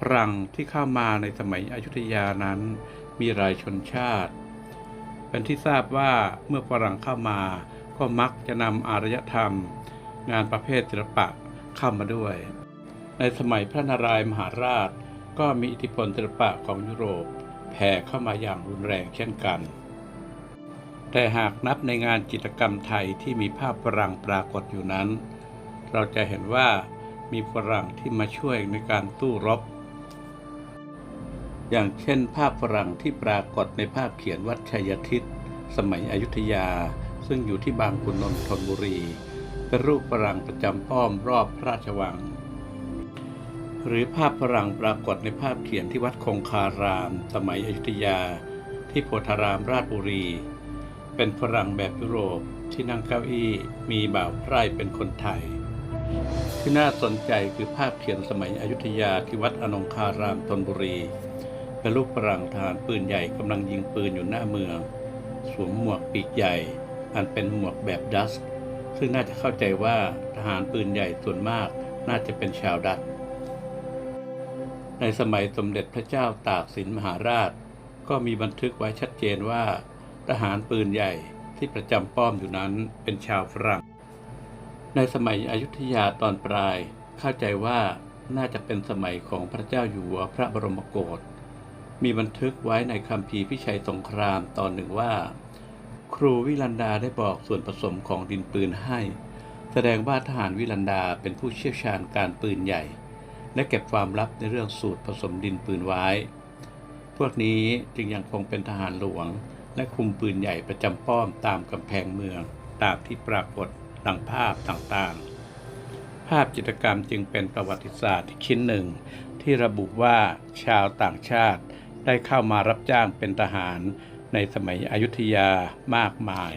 ฝรั่งที่เข้ามาในสมัยอยุธยานั้นมีหลายชนชาติ เป็นที่ทราบว่าเมื่อฝรั่งเข้ามาก็มักจะนำอารยธรรม งานประเภทศิลปะเข้ามาด้วย ในสมัยพระนารายมหาราช ก็มีอิทธิพลศิลปะของยุโรปแผ่เข้ามาอย่างรุนแรงเช่นกัน แต่หากนับในงานจิตรกรรมไทยที่มีภาพฝรั่งปรากฏอยู่นั้น เราจะเห็นว่ามีฝรั่งที่มาช่วยในการตู้รบ อย่างเช่น ภาพฝรั่งที่ปรากฏในภาพเขียนวัดชัยทิศสมัยอยุธยา ซึ่งอยู่ที่บางขุนนนทนบุรี เป็นรูปฝรั่งประจำป้อมรอบพระราชวัง หรือภาพฝรั่งปรากฏในภาพเขียนที่วัดคงคาราม สมัยอยุธยา ที่โพธารามราชบุรี เป็นฝรั่งแบบยุโรปที่นั่งเก้าอี้มีบ่าวไพร่เป็นคนไทย ที่น่าสนใจคือภาพเขียนสมัยอยุธยาที่วัดอนงคารามธนบุรี เป็นรูปฝรั่งทหารปืนใหญ่กำลังยิงปืนอยู่หน้าเมือง สวมหมวกปีกใหญ่ อันเป็นหมวกแบบดัส ซึ่งน่าจะเข้าใจว่าทหารปืนใหญ่ส่วนมากน่าจะเป็นชาวดัตในสมัยสมเด็จพระเจ้าตากสินมหาราช ก็มีบันทึกไว้ชัดเจนว่า ทหารปืนใหญ่ที่ประจำป้อมอยู่นั้นเป็นชาวฝรั่ง ในสมัยอยุธยาตอนปลาย เข้าใจว่าน่าจะเป็นสมัยของพระเจ้าอยู่หัวพระบรมโกศ มีบันทึกไว้ในคัมภีร์พิชัยสงครามตอนหนึ่งว่า ครูวิลันดาได้บอกส่วนผสมของดินปืนให้ แสดงว่าทหารวิลันดาเป็นผู้เชี่ยวชาญการปืนใหญ่ และเก็บความลับในเรื่องสูตรผสมดินปืนไว้ พวกนี้จึงยังคงเป็นทหารหลวง และคุมปืนใหญ่ประจำป้อมตามกำแพงเมือง ตามที่ปรากฏดังภาพต่างๆ ภาพจิตรกรรมจึงเป็นประวัติศาสตร์ชิ้นหนึ่ง ที่ระบุว่าชาวต่างชาติ ได้เข้ามารับจ้างเป็นทหารในสมัยอยุธยามากมาย